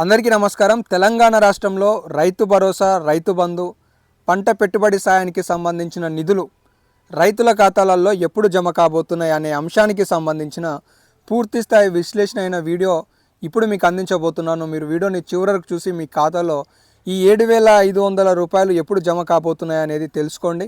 అందరికీ నమస్కారం. తెలంగాణ రాష్ట్రంలో రైతు భరోసా రైతు బంధు పంట పెట్టుబడి సాయానికి సంబంధించిన నిధులు రైతుల ఖాతాలలో ఎప్పుడు జమ కాబోతున్నాయి అనే అంశానికి సంబంధించిన పూర్తి స్థాయి విశ్లేషణ అయిన వీడియో ఇప్పుడు మీకు అందించబోతున్నాను. మీరు వీడియోని చివరకు చూసి మీ ఖాతాలో ఈ ఏడు వేల ఐదు వందల రూపాయలు ఎప్పుడు జమ కాబోతున్నాయి అనేది తెలుసుకోండి.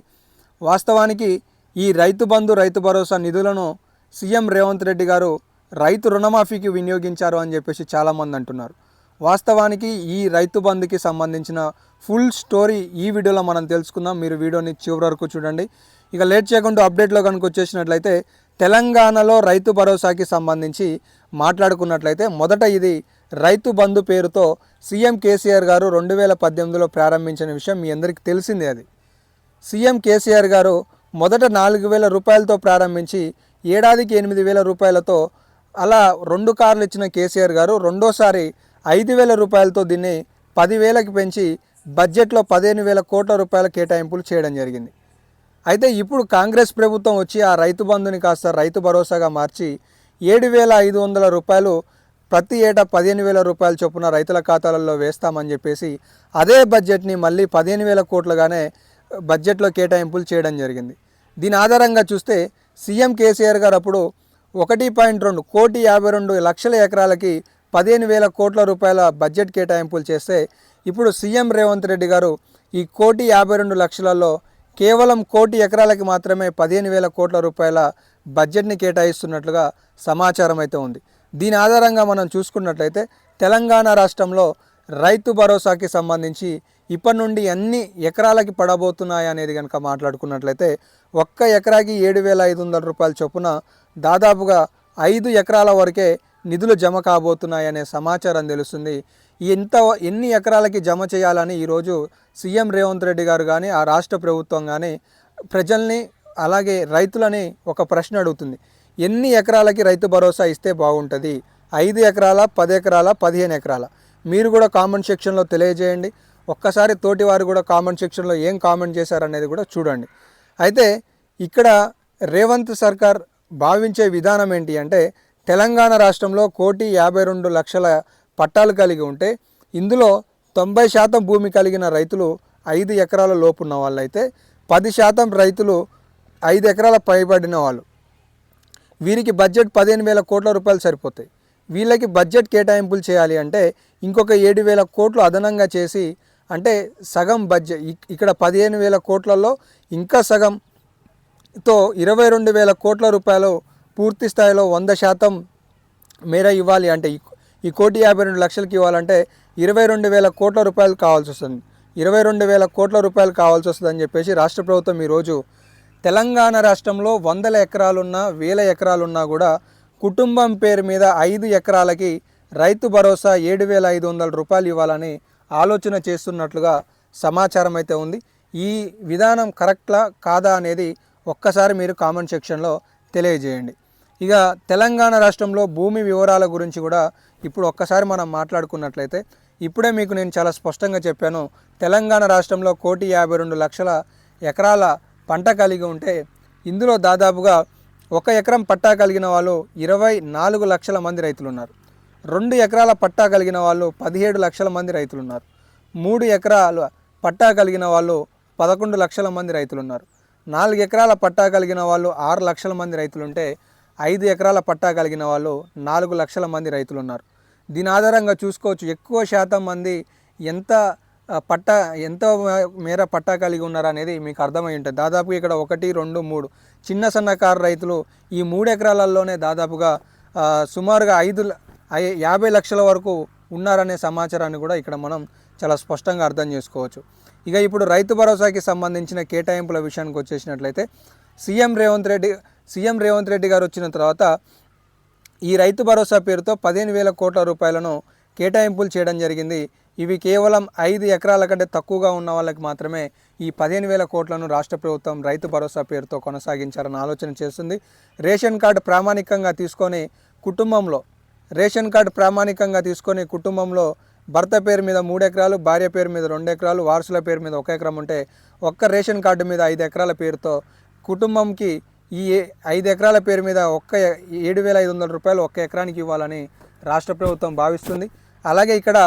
వాస్తవానికి ఈ రైతు బంధు రైతు భరోసా నిధులను సీఎం రేవంత్ రెడ్డి గారు రైతు రుణమాఫీకి వినియోగించారు అని చెప్పేసి చాలామంది అంటున్నారు. వాస్తవానికి ఈ రైతు బంధుకి సంబంధించిన ఫుల్ స్టోరీ ఈ వీడియోలో మనం తెలుసుకుందాం. మీరు వీడియోని చివరి వరకు చూడండి. ఇక లేట్ చేయకుండా అప్డేట్లో కనుక వచ్చేసినట్లయితే తెలంగాణలో రైతు భరోసాకి సంబంధించి మాట్లాడుకున్నట్లయితే మొదట ఇది రైతు బంధు పేరుతో సీఎం కేసీఆర్ గారు రెండు వేల పద్దెనిమిదిలో ప్రారంభించిన విషయం మీ అందరికీ తెలిసిందే అది. సీఎం కేసీఆర్ గారు మొదట నాలుగు వేల రూపాయలతో ప్రారంభించి ఏడాదికి ఎనిమిది వేల రూపాయలతో అలా రెండు కార్లు ఇచ్చిన కేసీఆర్ గారు రెండోసారి ఐదు వేల రూపాయలతో దీన్ని పదివేలకు పెంచి బడ్జెట్లో పదిహేను వేల కోట్ల రూపాయల కేటాయింపులు చేయడం జరిగింది. అయితే ఇప్పుడు కాంగ్రెస్ ప్రభుత్వం వచ్చి ఆ రైతు బంధుని కాస్త రైతు భరోసాగా మార్చి ఏడు వేల ఐదు వందల రూపాయలు ప్రతి ఏటా పదిహేను వేల రూపాయల చొప్పున రైతుల ఖాతాలలో వేస్తామని చెప్పేసి అదే బడ్జెట్ని మళ్ళీ పదిహేను వేల కోట్లుగానే బడ్జెట్లో కేటాయింపులు చేయడం జరిగింది. దీని ఆధారంగా చూస్తే సీఎం కేసీఆర్ గారు అప్పుడు ఒకటి పాయింట్ రెండు కోటి యాభై రెండు లక్షల ఎకరాలకి పదిహేను వేల కోట్ల రూపాయల బడ్జెట్ కేటాయింపులు చేస్తే ఇప్పుడు సీఎం రేవంత్ రెడ్డి గారు ఈ కోటి యాభై రెండు లక్షలలో కేవలం కోటి ఎకరాలకి మాత్రమే పదిహేను వేల కోట్ల రూపాయల బడ్జెట్ని కేటాయిస్తున్నట్లుగా సమాచారం అయితే ఉంది. దీని ఆధారంగా మనం చూసుకున్నట్లయితే తెలంగాణ రాష్ట్రంలో రైతు భరోసాకి సంబంధించి ఇప్పటి నుండి అన్ని ఎకరాలకి పడబోతున్నాయి అనేది కనుక మాట్లాడుకున్నట్లయితే ఒక్క ఎకరాకి ఏడు వేల ఐదు వందల రూపాయల చొప్పున దాదాపుగా ఐదు ఎకరాల వరకే నిధులు జమ కాబోతున్నాయనే సమాచారం తెలుస్తుంది. ఎంత ఎన్ని ఎకరాలకి జమ చేయాలని ఈరోజు సీఎం రేవంత్ రెడ్డి గారు కానీ ఆ రాష్ట్ర ప్రభుత్వం కానీ ప్రజల్ని అలాగే రైతులని ఒక ప్రశ్న అడుగుతుంది. ఎన్ని ఎకరాలకి రైతు భరోసా ఇస్తే బాగుంటుంది? ఐదు ఎకరాల పది ఎకరాల పదిహేను ఎకరాల? మీరు కూడా కామెంట్ సెక్షన్లో తెలియజేయండి. ఒక్కసారి తోటి వారు కూడా కామెంట్ సెక్షన్లో ఏం కామెంట్ చేశారనేది కూడా చూడండి. అయితే ఇక్కడ రేవంత్ సర్కార్ భావించే విధానం ఏంటి అంటే తెలంగాణ రాష్ట్రంలో కోటి యాభై రెండు లక్షల పట్టాలు కలిగి ఉంటే ఇందులో తొంభై శాతం భూమి కలిగిన రైతులు ఐదు ఎకరాల లోపు ఉన్న వాళ్ళైతే పది శాతం రైతులు ఐదు ఎకరాల పైబడిన వాళ్ళు. వీరికి బడ్జెట్ పదిహేను వేల కోట్ల రూపాయలు సరిపోతాయి. వీళ్ళకి బడ్జెట్ కేటాయింపులు చేయాలి అంటే ఇంకొక ఏడు వేల కోట్లు అదనంగా చేసి అంటే సగం బడ్జెట్ ఇక్కడ పదిహేను వేల కోట్లలో ఇంకా సగంతో ఇరవై రెండు వేల కోట్ల రూపాయలు పూర్తి స్థాయిలో వంద శాతం మేర ఇవ్వాలి అంటే ఈ- కోటి యాభై రెండు లక్షలకి ఇవ్వాలంటే ఇరవై రెండు వేల కోట్ల రూపాయలు కావాల్సి వస్తుంది. ఇరవై రెండు వేల కోట్ల రూపాయలు కావాల్సి వస్తుందని చెప్పేసి రాష్ట్ర ప్రభుత్వం ఈరోజు తెలంగాణ రాష్ట్రంలో వందల ఎకరాలున్నా వేల ఎకరాలున్నా కూడా కుటుంబం పేరు మీద ఐదు ఎకరాలకి రైతు భరోసా ఏడు వేల ఐదు వందల రూపాయలు ఇవ్వాలని ఆలోచన చేస్తున్నట్లుగా సమాచారం అయితే ఉంది. ఈ విధానం కరెక్ట్లా కాదా అనేది ఒక్కసారి మీరు కామెంట్ సెక్షన్లో తెలియజేయండి. ఇక తెలంగాణ రాష్ట్రంలో భూమి వివరాల గురించి కూడా ఇప్పుడు ఒక్కసారి మనం మాట్లాడుకున్నట్లయితే ఇప్పుడే మీకు నేను చాలా స్పష్టంగా చెప్పాను తెలంగాణ రాష్ట్రంలో కోటి యాభై రెండు లక్షల ఎకరాల పంట కలిగి ఉంటే ఇందులో దాదాపుగా ఒక ఎకరం పట్టా కలిగిన వాళ్ళు ఇరవై నాలుగు లక్షల మంది రైతులు ఉన్నారు రెండు ఎకరాల పట్టా కలిగిన వాళ్ళు పదిహేడు లక్షల మంది రైతులు ఉన్నారు మూడు ఎకరాల పట్టా కలిగిన వాళ్ళు పదకొండు లక్షల మంది రైతులు ఉన్నారు నాలుగు ఎకరాల పట్టా కలిగిన వాళ్ళు ఆరు లక్షల మంది రైతులు ఉంటే ఐదు ఎకరాల పట్టా కలిగిన వాళ్ళు నాలుగు లక్షల మంది రైతులు ఉన్నారు దీని ఆధారంగా చూసుకోవచ్చు ఎక్కువ శాతం మంది ఎంత పట్టా ఎంత మేర పట్టా కలిగి ఉన్నారనేది మీకు అర్థమై ఉంటుంది. దాదాపు ఇక్కడ ఒకటి రెండు మూడు చిన్న సన్నకారు రైతులు ఈ మూడు ఎకరాలలోనే దాదాపుగా సుమారుగా ఐదు యాభై లక్షల వరకు ఉన్నారనే సమాచారాన్ని కూడా ఇక్కడ మనం చాలా స్పష్టంగా అర్థం చేసుకోవచ్చు. ఇక ఇప్పుడు రైతు భరోసాకి సంబంధించిన కేటాయింపుల విషయానికి వచ్చేసినట్లయితే సీఎం రేవంత్ రెడ్డి సీఎం రేవంత్ రెడ్డి గారు వచ్చిన తర్వాత ఈ రైతు భరోసా పేరుతో పదిహేను వేల కోట్ల రూపాయలను కేటాయింపులు చేయడం జరిగింది. ఇవి కేవలం ఐదు ఎకరాల కంటే తక్కువగా ఉన్న వాళ్ళకి మాత్రమే ఈ పదిహేను వేల కోట్లను రాష్ట్ర ప్రభుత్వం రైతు భరోసా పేరుతో కొనసాగించారని ఆలోచన చేస్తుంది. రేషన్ కార్డు ప్రామాణికంగా తీసుకొని కుటుంబంలో రేషన్ కార్డు ప్రామాణికంగా తీసుకొని కుటుంబంలో భర్త పేరు మీద మూడు ఎకరాలు భార్య పేరు మీద రెండు ఎకరాలు వారసుల పేరు మీద ఒక ఎకరం ఉంటే ఒక్క రేషన్ కార్డు మీద ఐదు ఎకరాల పేరుతో కుటుంబంకి ఈ ఏ- ఐదు ఎకరాల పేరు మీద ఒక్క ఏడు వేల ఐదు వందల రూపాయలు ఒక్క ఎకరానికి ఇవ్వాలని రాష్ట్ర ప్రభుత్వం భావిస్తుంది. అలాగే ఇక్కడ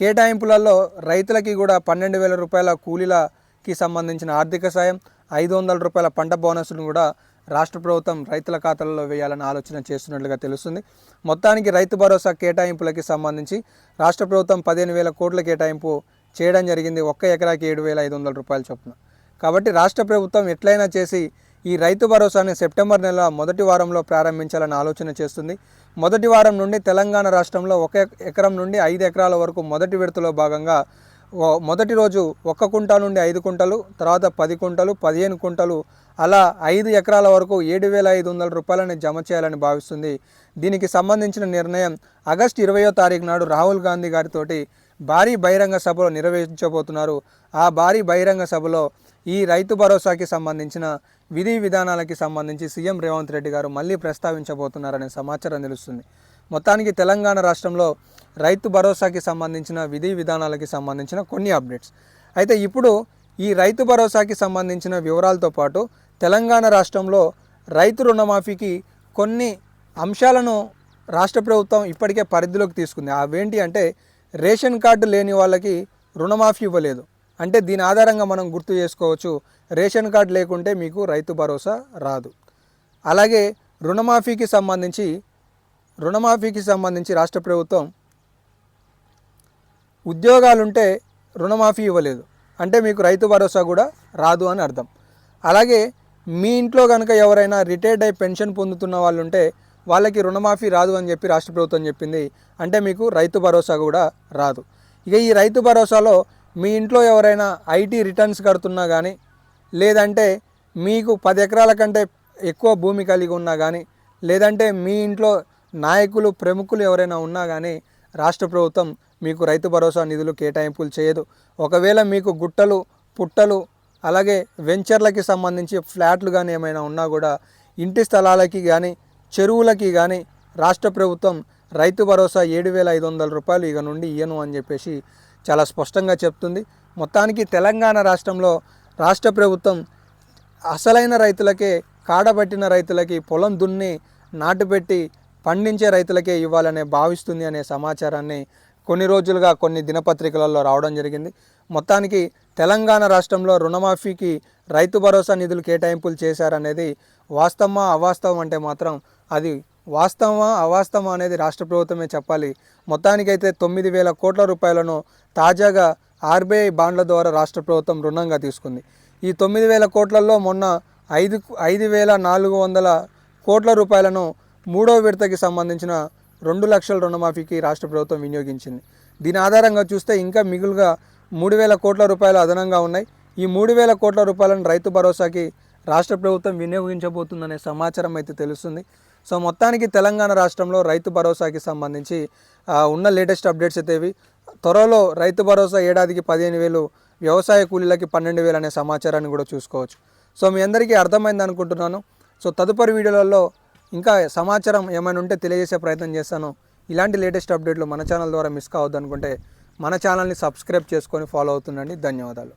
కేటాయింపులలో రైతులకి కూడా పన్నెండు వేల రూపాయల కూలీలకి సంబంధించిన ఆర్థిక సాయం ఐదు వందల రూపాయల పంట బోనస్ను కూడా రాష్ట్ర ప్రభుత్వం రైతుల ఖాతాలలో వేయాలని ఆలోచన చేస్తున్నట్లుగా తెలుస్తుంది. మొత్తానికి రైతు భరోసా కేటాయింపులకి సంబంధించి రాష్ట్ర ప్రభుత్వం పదిహేను వేల కోట్ల కేటాయింపు చేయడం జరిగింది. ఒక్క ఎకరాకి ఏడు వేల ఐదు వందల రూపాయలు చొప్పున. కాబట్టి రాష్ట్ర ప్రభుత్వం ఎట్లయినా చేసి ఈ రైతు భరోసాని సెప్టెంబర్ నెల మొదటి వారంలో ప్రారంభించాలని ఆలోచన చేస్తుంది. మొదటి వారం నుండి తెలంగాణ రాష్ట్రంలో ఒక ఎకరం నుండి ఐదు ఎకరాల వరకు మొదటి విడతలో భాగంగా మొదటి రోజు ఒక్క కుంట నుండి ఐదు కుంటలు తర్వాత పది కుంటలు పదిహేను కుంటలు అలా ఐదు ఎకరాల వరకు ఏడు వేల ఐదు వందల రూపాయలని జమ చేయాలని భావిస్తుంది. దీనికి సంబంధించిన నిర్ణయం ఆగస్టు ఇరవయో తారీఖు నాడు రాహుల్ గాంధీ గారితోటి భారీ బహిరంగ సభలో నిర్వహించబోతున్నారు. ఆ భారీ బహిరంగ సభలో ఈ రైతు భరోసాకి సంబంధించిన విధి విధానాలకి సంబంధించి సీఎం రేవంత్ రెడ్డి గారు మళ్ళీ ప్రస్తావించబోతున్నారనే సమాచారం తెలుస్తుంది. మొత్తానికి తెలంగాణ రాష్ట్రంలో రైతు భరోసాకి సంబంధించిన విధి విధానాలకి సంబంధించిన కొన్ని అప్డేట్స్. అయితే ఇప్పుడు ఈ రైతు భరోసాకి సంబంధించిన వివరాలతో పాటు తెలంగాణ రాష్ట్రంలో రైతు రుణమాఫీకి కొన్ని అంశాలను రాష్ట్ర ప్రభుత్వం ఇప్పటికే పరిధిలోకి తీసుకుంది. అవేంటి అంటే రేషన్ కార్డు లేని వాళ్ళకి రుణమాఫీ ఇవ్వలేదు. అంటే దీని ఆధారంగా మనం గుర్తు చేసుకోవచ్చు రేషన్ కార్డు లేకుంటే మీకు రైతు భరోసా రాదు. అలాగే రుణమాఫీకి సంబంధించి రుణమాఫీకి సంబంధించి రాష్ట్ర ప్రభుత్వం ఉద్యోగాలుంటే రుణమాఫీ ఇవ్వలేదు. అంటే మీకు రైతు భరోసా కూడా రాదు అని అర్థం. అలాగే మీ ఇంట్లో కనుక ఎవరైనా రిటైర్డ్ అయి పెన్షన్ పొందుతున్న వాళ్ళు ఉంటే వాళ్ళకి రుణమాఫీ రాదు అని చెప్పి రాష్ట్ర ప్రభుత్వం చెప్పింది. అంటే మీకు రైతు భరోసా కూడా రాదు. ఇక ఈ రైతు భరోసాలో మీ ఇంట్లో ఎవరైనా ఐటీ రిటర్న్స్ కడుతున్నా కానీ లేదంటే మీకు పది ఎకరాల కంటే ఎక్కువ భూమి కలిగి ఉన్నా కానీ లేదంటే మీ ఇంట్లో నాయకులు ప్రముఖులు ఎవరైనా ఉన్నా కానీ రాష్ట్ర ప్రభుత్వం మీకు రైతు భరోసా నిధులు కేటాయింపులు చేయదు. ఒకవేళ మీకు గుట్టలు పుట్టలు అలాగే వెంచర్లకి సంబంధించి ఫ్లాట్లు కానీ ఏమైనా ఉన్నా కూడా ఇంటి స్థలాలకి కానీ చెరువులకి కానీ రాష్ట్ర ప్రభుత్వం రైతు భరోసా ఏడు వేల ఐదు వందల రూపాయలు ఇక నుండి ఇయ్యను అని చెప్పేసి చాలా స్పష్టంగా చెప్తుంది. మొత్తానికి తెలంగాణ రాష్ట్రంలో రాష్ట్ర ప్రభుత్వం అసలైన రైతులకే కాడబట్టిన రైతులకి పొలం దున్ని నాటుపెట్టి పండించే రైతులకే ఇవ్వాలనే భావిస్తుంది అనే సమాచారాన్ని కొన్ని రోజులుగా కొన్ని దినపత్రికలలో రావడం జరిగింది. మొత్తానికి తెలంగాణ రాష్ట్రంలో రుణమాఫీకి రైతు భరోసా నిధులు కేటాయింపులు చేశారనేది వాస్తవమా అవాస్తవం అంటే మాత్రం అది వాస్తవమా అవాస్తవమా అనేది రాష్ట్ర ప్రభుత్వమే చెప్పాలి. మొత్తానికైతే తొమ్మిది వేల కోట్ల రూపాయలను తాజాగా ఆర్బీఐ బాండ్ల ద్వారా రాష్ట్ర ప్రభుత్వం రుణంగా తీసుకుంది. ఈ తొమ్మిది వేల కోట్లలో మొన్న ఐదు ఐదు వేల నాలుగు వందల కోట్ల రూపాయలను మూడో విడతకి సంబంధించిన రెండు లక్షల రుణమాఫీకి రాష్ట్ర ప్రభుత్వం వినియోగించింది. దీని ఆధారంగా చూస్తే ఇంకా మిగులుగా మూడు వేల కోట్ల రూపాయలు అదనంగా ఉన్నాయి. ఈ మూడు వేల కోట్ల రూపాయలను రైతు భరోసాకి రాష్ట్ర ప్రభుత్వం వినియోగించబోతుందనే సమాచారం అయితే తెలుస్తుంది. సో మొత్తానికి తెలంగాణ రాష్ట్రంలో రైతు భరోసాకి సంబంధించి ఉన్న లేటెస్ట్ అప్డేట్స్ అయితే ఇవి. త్వరలో రైతు భరోసా ఏడాదికి పదిహేను వేలు వ్యవసాయ కూలీలకి పన్నెండు వేలు అనే సమాచారాన్ని కూడా చూసుకోవచ్చు. సో మీ అందరికీ అర్థమైంది అనుకుంటున్నాను సో తదుపరి వీడియోలలో ఇంకా సమాచారం ఏమైనా ఉంటే తెలియజేసే ప్రయత్నం చేస్తాను. ఇలాంటి లేటెస్ట్ అప్డేట్లు మన ఛానల్ ద్వారా మిస్ కావద్దు అనుకుంటే మన ఛానల్ని సబ్స్క్రైబ్ చేసుకొని ఫాలో అవుతుండండి. ధన్యవాదాలు.